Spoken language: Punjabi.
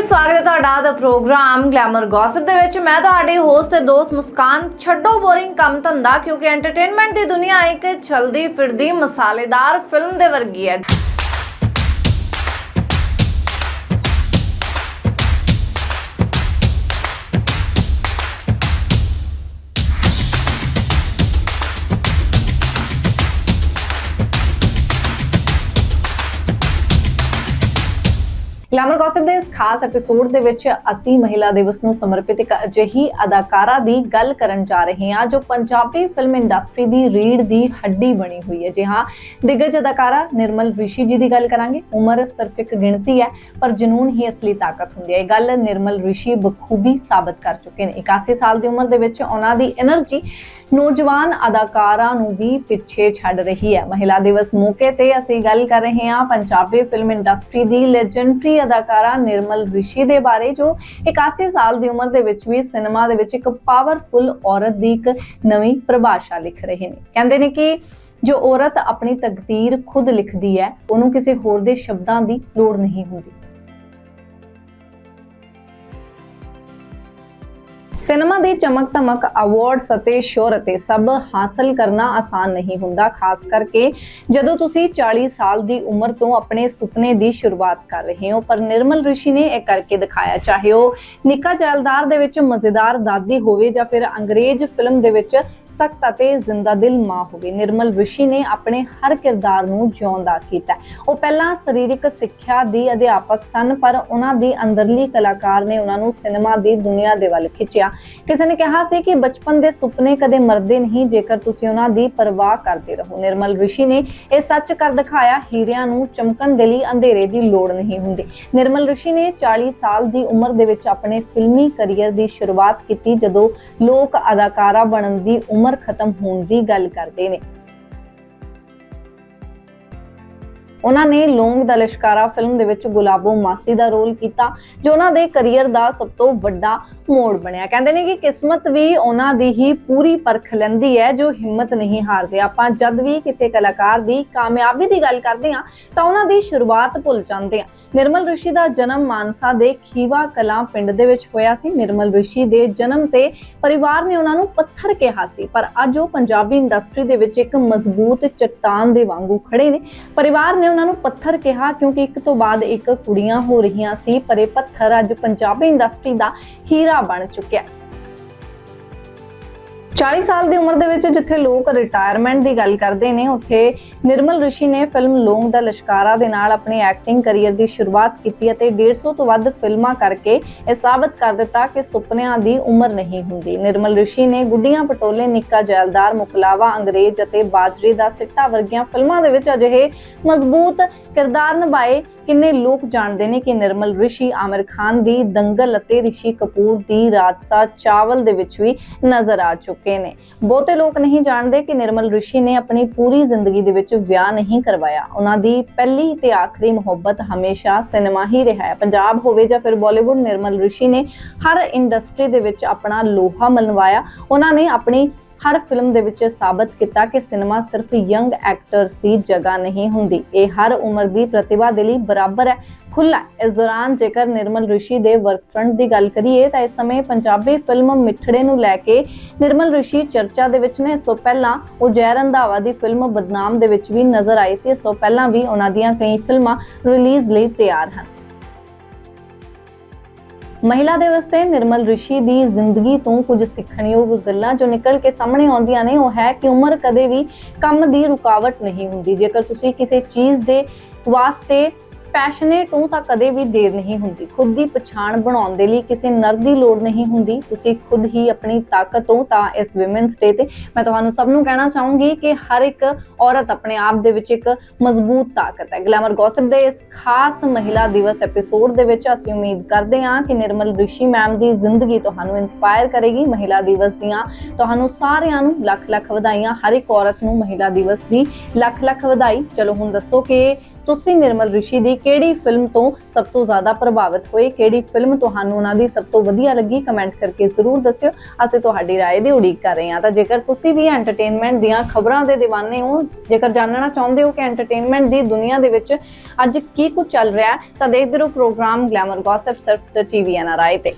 ਸਵਾਗਤ ਹੈ ਤੁਹਾਡਾ ਦਾ ਪ੍ਰੋਗਰਾਮ ਗਲੈਮਰ ਗੌਸਪ ਦੇ ਵਿੱਚ। ਮੈਂ ਤੁਹਾਡੀ ਹੋਸਟ ਤੇ ਦੋਸਤ ਮੁਸਕਾਨ, ਛੱਡੋ ਬੋਰਿੰਗ ਕੰਮ ਧੰਦਾ, ਕਿਉਂਕਿ ਐਂਟਰਟੇਨਮੈਂਟ ਦੀ ਦੁਨੀਆ ਇੱਕ ਚਲਦੀ ਫਿਰਦੀ ਮਸਾਲੇਦਾਰ ਫਿਲਮ ਦੇ ਵਰਗੀ ਹੈ। ਗਲੈਮਰ ਗੌਸਪ ਦੇ ਇਸ ਖਾਸ ਐਪੀਸੋਡ ਦੇ ਵਿੱਚ ਅਸੀਂ ਮਹਿਲਾ ਦਿਵਸ ਨੂੰ ਸਮਰਪਿਤ ਇੱਕ ਅਜਿਹੀ ਅਦਾਕਾਰਾ ਦੀ ਗੱਲ ਕਰਨ ਜਾ ਰਹੇ ਹਾਂ, ਜੋ ਪੰਜਾਬੀ ਫਿਲਮ ਇੰਡਸਟਰੀ ਦੀ ਰੀੜ ਦੀ ਹੱਡੀ ਬਣੀ ਹੋਈ ਹੈ। ਜੀ ਹਾਂ, ਦਿਗਜ ਅਦਾਕਾਰਾ ਨਿਰਮਲ ਰਿਸ਼ੀ ਜੀ ਦੀ ਗੱਲ ਕਰਾਂਗੇ। ਉਮਰ ਸਿਰਫ ਇੱਕ ਗਿਣਤੀ ਹੈ, ਪਰ ਜਨੂਨ ਹੀ ਅਸਲੀ ਤਾਕਤ ਹੁੰਦੀ ਹੈ। ਇਹ ਗੱਲ ਨਿਰਮਲ ਰਿਸ਼ੀ ਬਖੂਬੀ ਸਾਬਤ ਕਰ ਚੁੱਕੇ ਨੇ। 81 ਸਾਲ ਦੀ ਉਮਰ ਦੇ ਵਿੱਚ ਉਹਨਾਂ ਦੀ એનર્ਜੀ ਨੌਜਵਾਨ ਅਦਾਕਾਰਾਂ ਨੂੰ ਵੀ ਪਿੱਛੇ ਛੱਡ ਰਹੀ ਹੈ। ਮਹਿਲਾ ਦਿਵਸ ਮੌਕੇ ਤੇ ਅਸੀਂ ਗੱਲ ਕਰ ਰਹੇ ਹਾਂ, ਪੰਜਾਬੀ ਫਿਲਮ ਇੰਡਸਟਰੀ ਦੀ ਲੈਜੈਂਡਰੀ ਅਦਾਕਾਰਾ ਨਿਰਮਲ ਰਿਸ਼ੀ ਦੇ ਬਾਰੇ, ਜੋ 81 ਸਾਲ ਦੀ ਉਮਰ ਦੇ ਵਿੱਚ ਵੀ ਸਿਨੇਮਾ ਦੇ ਵਿੱਚ ਇੱਕ ਪਾਵਰਫੁਲ ਔਰਤ ਦੀ ਇੱਕ ਨਵੀਂ ਪਰਿਭਾਸ਼ਾ ਲਿਖ ਰਹੇ ਨੇ। ਕਹਿੰਦੇ ਨੇ ਕਿ ਜੋ ਔਰਤ ਆਪਣੀ ਤਕਦੀਰ ਖੁਦ ਲਿਖਦੀ ਹੈ, ਉਹਨੂੰ ਕਿਸੇ ਹੋਰ ਦੇ ਸ਼ਬਦਾਂ ਦੀ ਲੋੜ ਨਹੀਂ ਹੁੰਦੀ। ਸਿਨੇਮਾ ਦੇ ਚਮਕ ਧਮਕ ਅਵਾਰਡਸ ਅਤੇ ਸ਼ੋਹਰਤ ਸਭ ਹਾਸਲ ਕਰਨਾ ਆਸਾਨ ਨਹੀਂ ਹੁੰਦਾ, ਖਾਸ ਕਰਕੇ ਜਦੋਂ ਤੁਸੀਂ 40 ਸਾਲ ਦੀ ਉਮਰ ਤੋਂ ਆਪਣੇ ਸੁਪਨੇ ਦੀ ਸ਼ੁਰੂਆਤ ਕਰ ਰਹੇ ਹੋ। ਪਰ ਨਿਰਮਲ ਰਿਸ਼ੀ ਨੇ ਇਹ ਕਰਕੇ ਦਿਖਾਇਆ, ਚਾਹੇ ਉਹ ਨਿੱਕਾ ਜੈਲਦਾਰ ਦੇ ਵਿੱਚ ਮਜ਼ੇਦਾਰ ਦਾਦੀ ਹੋਵੇ ਜਾਂ ਫਿਰ ਅੰਗਰੇਜ਼ ਫਿਲਮ ਦੇ ਵਿੱਚ ਸਖਤ ਅਤੇ ਜ਼ਿੰਦਾ ਦਿਲ ਮਾਂ ਹੋਵੇ, ਨਿਰਮਲ ਰਿਸ਼ੀ ਨੇ ਆਪਣੇ ਹਰ ਕਿਰਦਾਰ ਨੂੰ ਜਿਉਂਦਾ ਕੀਤਾ। ਉਹ ਪਹਿਲਾਂ ਸਰੀਰਕ ਸਿੱਖਿਆ ਦੀ ਅਧਿਆਪਕ ਸਨ, ਪਰ ਉਹਨਾਂ ਦੀ ਅੰਦਰਲੀ ਕਲਾਕਾਰ ਨੇ ਉਹਨਾਂ ਨੂੰ ਸਿਨੇਮਾ ਦੀ ਦੁਨੀਆ ਦੇ ਵੱਲ ਖਿੱਚਿਆ। ਕਿਸੇ ਨੇ ਕਿਹਾ ਸੀ ਕਿ ਬਚਪਨ ਦੇ ਸੁਪਨੇ ਕਦੇ ਮਰਦੇ ਨਹੀਂ, ਜੇਕਰ ਤੁਸੀਂ ਉਹਨਾਂ ਦੀ ਪਰਵਾਹ ਕਰਦੇ ਰਹੋ। ਨਿਰਮਲ ਰਿਸ਼ੀ ਨੇ ਇਹ ਸੱਚ ਕਰ ਦਿਖਾਇਆ, ਹੀਰਿਆਂ ਨੂੰ ਚਮਕਣ ਦੇ ਲਈ ਅੰਧੇਰੇ ਦੀ ਲੋੜ ਨਹੀਂ ਹੁੰਦੀ। ਨਿਰਮਲ ਰਿਸ਼ੀ ਨੇ 40 ਸਾਲ ਦੀ ਉਮਰ ਦੇ ਵਿੱਚ ਆਪਣੇ ਫਿਲਮੀ ਕੈਰੀਅਰ ਦੀ ਸ਼ੁਰੂਆਤ ਕੀਤੀ, ਜਦੋਂ ਲੋਕ ਅਦਾਕਾਰਾ ਬਣਨ ਦੀ ਉਮਰ ਖਤਮ ਹੋਣ ਦੀ ਗੱਲ ਕਰਦੇ ਨੇ। ਉਹਨਾਂ ਨੇ ਲੌਂਗ ਦਾ ਲਿਸ਼ਕਾਰਾ ਫਿਲਮ ਦੇ ਵਿੱਚ ਗੁਲਾਬੋ ਮਾਸੀ ਦਾ ਰੋਲ ਕੀਤਾ, ਜੋ ਉਹਨਾਂ ਦੇ ਕੈਰੀਅਰ ਦਾ ਸਭ ਤੋਂ ਵੱਡਾ ਮੋੜ ਬਣਿਆ। ਕਹਿੰਦੇ ਨੇ ਕਿ ਕਿਸਮਤ ਵੀ ਉਹਨਾਂ ਦੀ ਹੀ ਪੂਰੀ ਪਰਖ ਲੈਂਦੀ ਹੈ, ਜੋ ਹਿੰਮਤ ਨਹੀਂ ਹਾਰਦੇ। ਆਪਾਂ ਜਦ ਵੀ ਕਿਸੇ ਕਲਾਕਾਰ ਦੀ ਕਾਮਯਾਬੀ ਦੀ ਗੱਲ ਕਰਦੇ ਹਾਂ, ਤਾਂ ਉਹਨਾਂ ਦੀ ਸ਼ੁਰੂਆਤ ਭੁੱਲ ਜਾਂਦੇ ਹਾਂ। ਨਿਰਮਲ ਰਿਸ਼ੀ ਦਾ ਜਨਮ ਮਾਨਸਾ ਦੇ ਖੀਵਾ ਕਲਾ ਪਿੰਡ ਦੇ ਵਿੱਚ ਹੋਇਆ ਸੀ। ਨਿਰਮਲ ਰਿਸ਼ੀ ਦੇ ਜਨਮ ਤੇ ਪਰਿਵਾਰ ਨੇ ਉਹਨਾਂ ਨੂੰ ਪੱਥਰ ਕਿਹਾ ਸੀ। ਪਰ ਅੱਜ ਉਹ ਪੰਜਾਬੀ ਇੰਡਸਟਰੀ ਦੇ ਵਿੱਚ ਇੱਕ ਮਜ਼ਬੂਤ ਚੱਟਾਨ ਦੇ ਵਾਂਗੂ ਖੜੇ ਨੇ। ਪਰਿਵਾਰ ਨੇ ਉਹਨਾਂ ਨੂੰ ਪੱਥਰ ਕਿਹਾ ਕਿਉਂਕਿ ਇੱਕ ਤੋਂ ਬਾਅਦ ਇੱਕ ਕੁੜੀਆਂ ਹੋ ਰਹੀਆਂ ਸੀ, ਪਰ ਇਹ ਪੱਥਰ ਅੱਜ ਪੰਜਾਬੀ ਇੰਡਸਟਰੀ ਦਾ ਹੀਰਾ ਬਣ ਚੁੱਕਿਆ 40 ਸਾਲ ਦੀ ਉਮਰ ਦੇ ਵਿੱਚ ਜਿੱਥੇ ਲੋਕ ਰਿਟਾਇਰਮੈਂਟ ਦੀ ਗੱਲ ਕਰਦੇ ਨੇ, ਉੱਥੇ ਨਿਰਮਲ ਰਿਸ਼ੀ ਨੇ ਫਿਲਮ ਲੋਂਗ ਦਾ ਲਸ਼ਕਾਰਾ ਦੇ ਨਾਲ ਆਪਣੀ ਐਕਟਿੰਗ ਕੈਰੀਅਰ ਦੀ ਸ਼ੁਰੂਆਤ ਕੀਤੀ ਅਤੇ 150 ਤੋਂ ਵੱਧ ਫਿਲਮਾਂ ਕਰਕੇ ਇਹ ਸਾਬਤ ਕਰ ਦਿੱਤਾ ਕਿ ਸੁਪਨਿਆਂ ਦੀ ਉਮਰ ਨਹੀਂ ਹੁੰਦੀ। ਨਿਰਮਲ ਰਿਸ਼ੀ ਨੇ ਗੁੱਡੀਆਂ ਪਟੋਲੇ, ਨਿੱਕਾ ਜੈਲਦਾਰ, ਮੁਕਲਾਵਾ, ਅੰਗਰੇਜ਼ ਅਤੇ ਬਾਜਰੀ ਦਾ ਸਿੱਟਾ ਵਰਗੀਆਂ ਫਿਲਮਾਂ ਦੇ ਵਿੱਚ ਅਜਿਹੇ ਮਜ਼ਬੂਤ ਕਿਰਦਾਰ ਨਿਭਾਏ। ਕਿੰਨੇ ਲੋਕ ਜਾਣਦੇ ਨੇ ਕਿ ਨਿਰਮਲ ਰਿਸ਼ੀ, ਆਮਿਰ ਖਾਨ ਦੀ ਦੰਗਲ ਅਤੇ ਰਿਸ਼ੀ ਕਪੂਰ ਦੀ ਰਾਜਸਾ ਚਾਵਲ ਦੇ ਵਿੱਚ ਵੀ ਨਜ਼ਰ ਆ ਚੁੱਕੇ ਨੇ। ਬਹੁਤੇ ਲੋਕ ਨਹੀਂ ਜਾਣਦੇ ਕਿ ਨਿਰਮਲ ਰਿਸ਼ੀ ਨੇ ਆਪਣੀ ਪੂਰੀ ਜ਼ਿੰਦਗੀ ਦੇ ਵਿੱਚ ਵਿਆਹ ਨਹੀਂ ਕਰਵਾਇਆ। ਉਹਨਾਂ ਦੀ ਪਹਿਲੀ ਤੇ ਆਖਰੀ ਮੁਹੱਬਤ ਹਮੇਸ਼ਾ ਸਿਨੇਮਾ ਹੀ ਰਿਹਾ ਹੈ। ਪੰਜਾਬ ਹੋਵੇ ਜਾਂ ਫਿਰ ਬਾਲੀਵੁੱਡ, ਨਿਰਮਲ ਰਿਸ਼ੀ ਨੇ ਹਰ ਇੰਡਸਟਰੀ ਦੇ ਵਿੱਚ ਆਪਣਾ ਲੋਹਾ ਮਲਵਾਇਆ। ਉਹਨਾਂ ਨੇ ਆਪਣੀ ਹਰ ਫਿਲਮ ਦੇ ਵਿੱਚ ਸਾਬਤ ਕੀਤਾ ਕਿ ਸਿਨੇਮਾ ਸਿਰਫ ਯੰਗ ਐਕਟਰਸ ਦੀ ਜਗ੍ਹਾ ਨਹੀਂ ਹੁੰਦੀ। ਇਹ ਹਰ ਉਮਰ ਦੀ ਪ੍ਰਤਿਭਾ ਦੇ ਲਈ ਬਰਾਬਰ ਹੈ। ਖੁੱਲਾ ਇਸ ਦੌਰਾਨ ਜੇਕਰ ਨਿਰਮਲ ਰਿਸ਼ੀ ਦੇ ਵਰਕ ਫਰੰਟ ਦੀ ਗੱਲ ਕਰੀਏ ਤਾਂ ਇਸ ਸਮੇਂ ਪੰਜਾਬੀ ਫਿਲਮ ਮਿੱਠੜੇ ਨੂੰ ਲੈ ਕੇ ਨਿਰਮਲ ਰਿਸ਼ੀ ਚਰਚਾ ਦੇ ਵਿੱਚ ਨੇ। ਇਸ ਤੋਂ ਪਹਿਲਾਂ ਉਹ ਜੈ ਰੰਧਾਵਾ ਦੀ ਫਿਲਮ ਬਦਨਾਮ ਦੇ ਵਿੱਚ ਵੀ ਨਜ਼ਰ ਆਏ ਸੀ। ਇਸ ਤੋਂ ਪਹਿਲਾਂ ਵੀ ਉਹਨਾਂ ਦੀਆਂ ਕਈ ਫਿਲਮਾਂ ਰਿਲੀਜ਼ ਲਈ ਤਿਆਰ ਹਨ। ਮਹਿਲਾ ਦਿਵਸ ਤੇ ਨਿਰਮਲ ਰਿਸ਼ੀ ਦੀ ਜ਼ਿੰਦਗੀ ਤੋਂ ਕੁਝ ਸਿੱਖਣਯੋਗ ਗੱਲਾਂ ਜੋ ਨਿਕਲ ਕੇ ਸਾਹਮਣੇ ਆਉਂਦੀਆਂ ਨੇ, ਉਹ ਹੈ ਕਿ ਉਮਰ ਕਦੇ ਵੀ ਕੰਮ ਦੀ ਰੁਕਾਵਟ ਨਹੀਂ ਹੁੰਦੀ। ਜੇਕਰ ਤੁਸੀਂ ਕਿਸੇ ਚੀਜ਼ ਦੇ ਵਾਸਤੇ ਪੈਸ਼ਨੇਟ ਹੋ ਤਾਂ ਕਦੇ ਵੀ ਦੇਰ ਨਹੀਂ ਹੁੰਦੀ। ਖੁਦ ਦੀ ਪਛਾਣ ਬਣਾਉਣ ਦੇ ਲਈ ਕਿਸੇ ਨਰ ਦੀ ਲੋੜ ਨਹੀਂ ਹੁੰਦੀ। ਤੁਸੀਂ ਖੁਦ ਹੀ ਆਪਣੀ ਤਾਕਤ ਹੋ ਤਾਂ ਇਸ ਔਮਨਸ ਡੇ ਤੇ ਮੈਂ ਤੁਹਾਨੂੰ ਸਭ ਨੂੰ ਕਹਿਣਾ ਚਾਹੂੰਗੀ ਕਿ ਹਰ ਇੱਕ ਔਰਤ ਆਪਣੇ ਆਪ ਦੇ ਵਿੱਚ ਇੱਕ ਮਜ਼ਬੂਤ ਤਾਕਤ ਹੈ। ਗਲੈਮਰ ਗੌਸਿਪ ਦੇ ਇਸ ਖਾਸ ਮਹਿਲਾ ਦਿਵਸ ਐਪੀਸੋਡ ਦੇ ਵਿੱਚ ਅਸੀਂ ਉਮੀਦ ਕਰਦੇ ਹਾਂ ਕਿ ਨਿਰਮਲ ਰਿਸ਼ੀ ਮੈਮ ਦੀ ਜ਼ਿੰਦਗੀ ਤੁਹਾਨੂੰ ਇਨਸਪਾਇਰ ਕਰੇਗੀ। ਮਹਿਲਾ ਦਿਵਸ ਦੀਆਂ ਤੁਹਾਨੂੰ ਸਾਰਿਆਂ ਨੂੰ ਲੱਖ ਲੱਖ ਵਧਾਈਆਂ। ਹਰ ਇੱਕ ਔਰਤ ਨੂੰ ਮਹਿਲਾ ਦਿਵਸ ਦੀ ਲੱਖ ਲੱਖ ਵਧਾਈ। ਚਲੋ ਹੁਣ ਦੱਸੋ ਕਿ ਤੁਸੀਂ ਨਿਰਮਲ ਰਿਸ਼ੀ ਦੀ ਕਿਹੜੀ ਫਿਲਮ ਤੋਂ ਸਭ ਤੋਂ ਜ਼ਿਆਦਾ ਪ੍ਰਭਾਵਿਤ ਹੋਏ? ਕਿਹੜੀ ਫਿਲਮ ਤੁਹਾਨੂੰ ਉਹਨਾਂ ਦੀ ਸਭ ਤੋਂ ਵਧੀਆ ਲੱਗੀ? ਕਮੈਂਟ ਕਰਕੇ ਜ਼ਰੂਰ ਦੱਸਿਓ। ਅਸੀਂ ਤੁਹਾਡੀ رائے ਦੀ ਉਡੀਕ ਕਰ ਰਹੇ ਹਾਂ। ਤਾਂ ਜੇਕਰ ਤੁਸੀਂ ਵੀ ਐਂਟਰਟੇਨਮੈਂਟ ਦੀਆਂ ਖਬਰਾਂ ਦੇ دیਵਾਨੇ ਹੋ, ਜੇਕਰ ਜਾਣਨਾ ਚਾਹੁੰਦੇ ਹੋ ਕਿ ਐਂਟਰਟੇਨਮੈਂਟ ਦੀ ਦੁਨੀਆ ਦੇ ਵਿੱਚ ਅੱਜ ਕੀ ਕੁਝ ਚੱਲ ਰਿਹਾ ਤਾਂ ਦੇਖਦੇ ਰਹੋ ਪ੍ਰੋਗਰਾਮ ਗਲੈਮਰ ਗੌਸਪ ਸਿਰਫ ਤੇ ਟੀਵੀ ਐਨਆਰਆਈ ਤੇ।